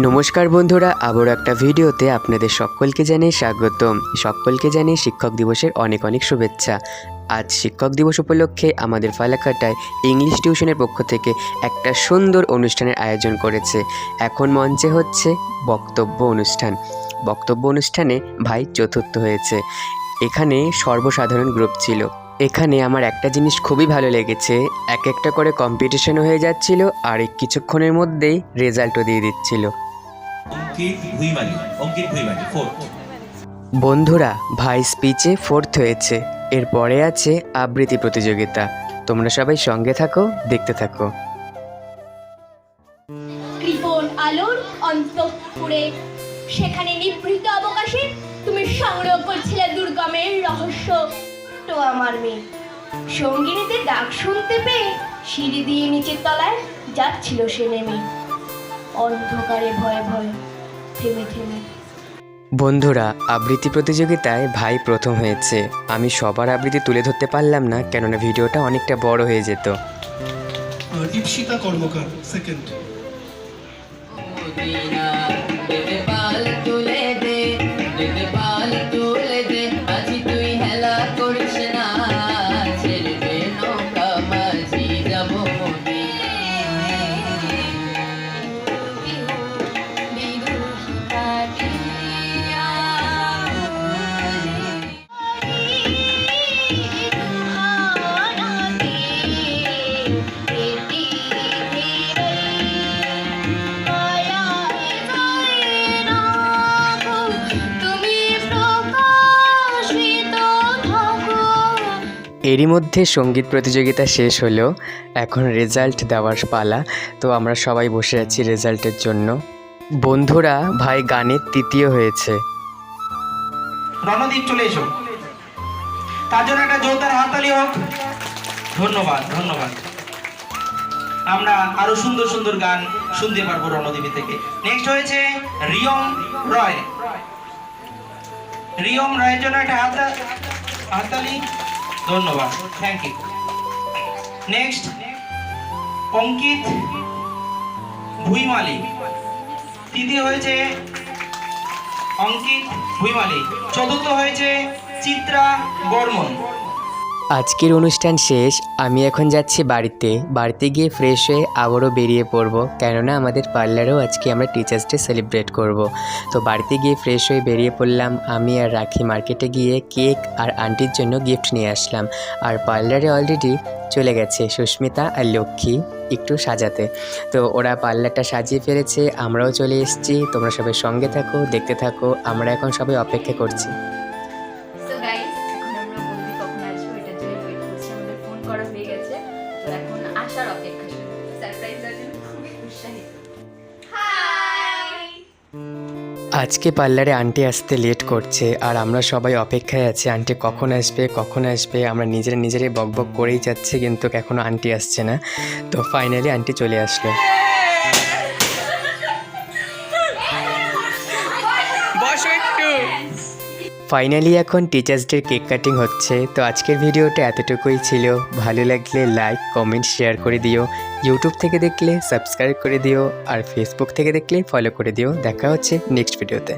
নমস্কার বন্ধুরা, আবারও একটা ভিডিওতে আপনাদের সকলকে জানিয়ে স্বাগতম। সকলকে জানিয়ে শিক্ষক দিবসের অনেক অনেক শুভেচ্ছা। আজ শিক্ষক দিবস উপলক্ষে আমাদের ফালাকাটায় ইংলিশ টিউশনের পক্ষ থেকে একটা সুন্দর অনুষ্ঠানের আয়োজন করেছে। এখন মঞ্চে হচ্ছে বক্তব্য অনুষ্ঠান। বক্তব্য অনুষ্ঠানে ভাই চতুর্থ হয়েছে। এখানে সর্বসাধারণ গ্রুপ ছিল। এখানে আমার একটা জিনিস খুবই ভালো লেগেছে। এক একটা করে কম্পিটিশন হয়ে যাচ্ছিল আর এই কিছুক্ষণের মধ্যেই রেজাল্টও দিয়ে দিচ্ছিল। বন্ধুরা ভাই স্পিচে ফোর্থ হয়েছে। এরপরে আছে আবৃত্তি প্রতিযোগিতা। তোমরা সবাই সঙ্গে থাকো দেখতে থাকো। কৃপণ আলোর অন্তঃপুরে। সেখানে নিভৃত অবকাশে তুমি সংগ্রহ করছিলে তো আমার মেয়ে। সঙ্গিনীতে ডাক শুনতে পেয়ে সিঁড়ি দিয়ে নিচের তলায় যাচ্ছিল সে নেমে। অন্ধকারে ভয়ে ভয়ে থেমে থেমে। বন্ধুরা আবৃত্তি প্রতিযোগিতায় ভাই প্রথম হয়েছে। আমি সবার আবৃত্তি তুলে ধরতে পারলাম না কেননা ভিডিওটা অনেকটা বড় হয়ে যেত। দীপশিতা কর্মকার সেকেন্ড মদিনা দেদে পাল তুলে দে তুলে দে এরই মধ্যে সংগীত প্রতিযোগিতা শেষ হলো। এখন রেজাল্ট দেওয়ার পালা। তো আমরা সবাই বসে আছি রেজাল্টের জন্য। বন্ধুরা, ভাই গানের তৃতীয় হয়েছে। রণদীপ, চলে এসো। তার জন্য একটা জোরদার হোক। ধন্যবাদ ধন্যবাদ। আমরা আরও সুন্দর সুন্দর গান শুনতে পারব থেকে। নেক্সট হয়েছে রিয়ম রয়। রিয়ম রয়ের জন্য একটা হাত হাততালি। ধন্যবাদ। Thank you next Ankit Bhuimali তৃতীয় হয়েছে অঙ্কিত ভুইমালি চতুর্থ হয়েছে চিত্রা বর্মন। আজকের অনুষ্ঠান শেষ। আমি এখন যাচ্ছি বাড়িতে। বাড়িতে গিয়ে ফ্রেশ হয়ে আবারও বেরিয়ে পড়ব। কেননা আমাদের পার্লারেও আজকে আমরা টিচার্স ডে সেলিব্রেট করব। তো বাড়িতে গিয়ে ফ্রেশ হয়ে বেরিয়ে পড়লাম। আমি আর রাখি মার্কেটে গিয়ে কেক আর আন্টির জন্য গিফট নিয়ে আসলাম। আর পার্লারে অলরেডি চলে গেছে সুস্মিতা আর লক্ষ্মী একটু সাজাতে। তো ওরা পার্লারটা সাজিয়ে ফেলেছে। আমরাও চলে এসেছি। তোমরা সবাই সঙ্গে থাকো, দেখতে থাকো। আমরা এখন সবাই অপেক্ষা করছি। আজকে পার্লারে আন্টি আসতে লেট করছে আর আমরা সবাই অপেক্ষায় আছি, আন্টি কখন আসবে কখন আসবে? আমরা নিজেরা নিজেরাই বক বক করেই যাচ্ছি কিন্তু এখনও আন্টি আসছে না। তো ফাইনালি আন্টি চলে আসলো। ফাইনালি এখন টিচার্স ডে কেক কাটিং হচ্ছে। তো আজকের ভিডিওটা এতটুকুই ছিল। ভালো লাগলে লাইক কমেন্ট শেয়ার করে দিও। ইউটিউব থেকে দেখলে সাবস্ক্রাইব করে দিও। আর ফেসবুক থেকে দেখলে ফলো করে দিও। দেখা হচ্ছে নেক্সট ভিডিওতে